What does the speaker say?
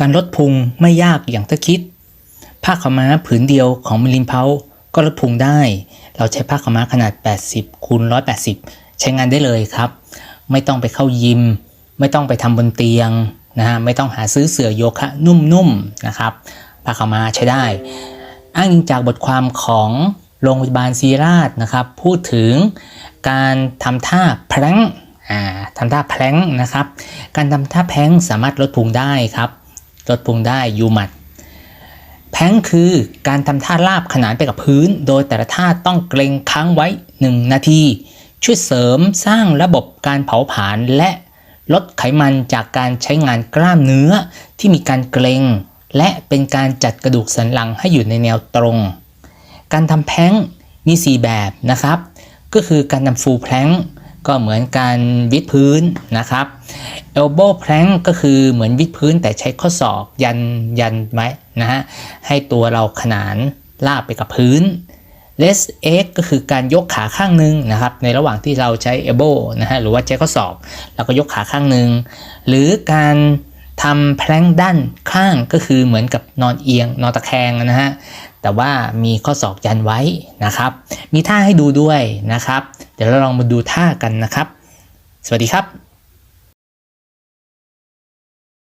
การลดพุงไม่ยากอย่างที่คิด ผ้าขาวม้าผืนเดียวของมิลินเพาก็ลดพุงได้ เราใช้ผ้าขาวม้าขนาด 80คูณ180 ใช้งานได้เลยครับ ไม่ต้องไปเข้ายิม ไม่ต้องไปทำบนเตียงนะฮะ ไม่ต้องหาซื้อเสื่อโยคะนุ่มๆนะครับ ผ้าขาวม้าใช้ได้ อ้างอิงจากบทความของโรงพยาบาลศรีราชนะครับ พูดถึงการทำท่าแพลงอ่าทำท่าแพลงนะครับ การทำท่าแพลงสามารถลดพุงได้ครับ ลดพุงได้ยูมัดแพงคือการทำท่าราบขนานไปกับพื้น โดยแต่ละท่าต้องเกรงค้างไว้ 1 นาที ช่วยเสริมสร้างระบบการเผาผลาญและลดไขมันจากการใช้งานกล้ามเนื้อที่มีการเกรงและเป็นการจัดกระดูกสันหลังให้อยู่ในแนวตรง การทำแพลงมี 4 แบบนะครับ ก็คือการทำฟูลแพลงก็เหมือนการวิดพื้นนะครับ elbow plank ก็คือเหมือนวิดพื้นแต่ใช้ข้อศอกยันยันไว้นะฮะให้ตัวเราขนานลาบไปกับพื้น less egg ก็คือการยกขาข้างหนึ่งนะครับ ในระหว่างที่เราใช้ elbow นะฮะหรือว่าใช้ข้อศอกเราก็ยกขาข้างหนึ่งหรือการทำแพลงด้านข้างก็คือเหมือนกับนอนเอียงนอนตะแคงนะฮะแต่ว่ามีข้อศอกยันไว้นะครับ มีท่าให้ดูด้วยนะครับ เดี๋ยวเราลองมาดูท่ากันนะครับ สวัสดีครับ